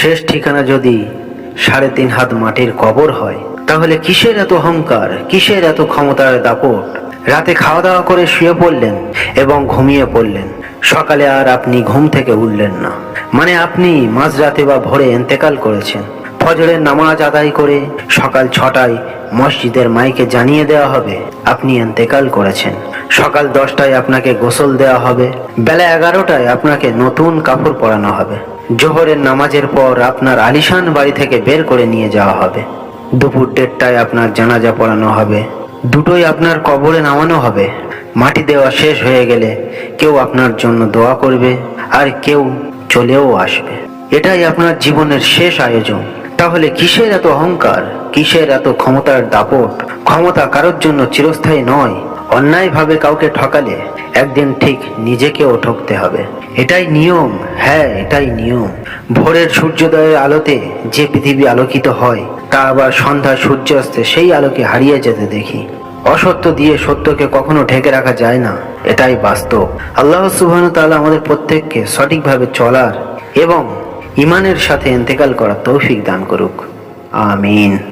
শেষ ঠিকানা যদি সাড়ে তিন হাত মাটির কবর হয়, তাহলে কিসের এত অহংকার, কিসের এত ক্ষমতার দাপট? রাতে খাওয়া দাওয়া করে শুয়ে পড়লেন এবং ঘুমিয়ে পড়লেন। সকালে আর আপনি ঘুম থেকে উঠলেন না। মানে আপনি মাঝরাতে বা ভোরে এন্তেকাল করেছেন। ফজরের নামাজ আদায় করে সকাল ছটায় মসজিদের মাইকে জানিয়ে দেওয়া হবে, আপনি এন্তেকাল করেছেন। সকাল দশটায় আপনাকে গোসল দেওয়া হবে, বেলা এগারোটায় আপনাকে নতুন কাপড় পরানো হবে। জোহরের নামাজের পর আপনার আলিশান বাড়ি থেকে বের করে নিয়ে যাওয়া হবে। দুপুর দেড়টায় আপনার জানাজা পড়ানো হবে। দুটোই আপনার কবরে নামানো হবে। মাটি দেওয়া শেষ হয়ে গেলে কেউ আপনার জন্য দোয়া করবে আর কেউ চলেও আসবে। এটাই আপনার জীবনের শেষ আয়োজন। তাহলে কিসের এত অহংকার? কিসের এত ক্ষমতার দাপট? ক্ষমতা কারোর জন্য চিরস্থায়ী নয়। অন্যায়ভাবে কাউকে ঠকালে একদিন ঠিক নিজেকেও ঠকতে হবে। এটাই নিয়ম হ্যাঁ এটাই নিয়ম। ভোরের সূর্যোদয়ের আলোতে যে পৃথিবী আলোকিত হয়, তা আবার সন্ধ্যা সূর্যাস্তে সেই আলোকে হারিয়ে যেতে দেখি। অসত্য দিয়ে সত্যকে কখনো ঢেকে রাখা যায় না, এটাই বাস্তব। আল্লাহ সুবহান তাআলা আমাদের প্রত্যেককে সঠিকভাবে চলার এবং ইমানের সাথে ইন্তেকাল করার তৌফিক দান করুক। আমিন।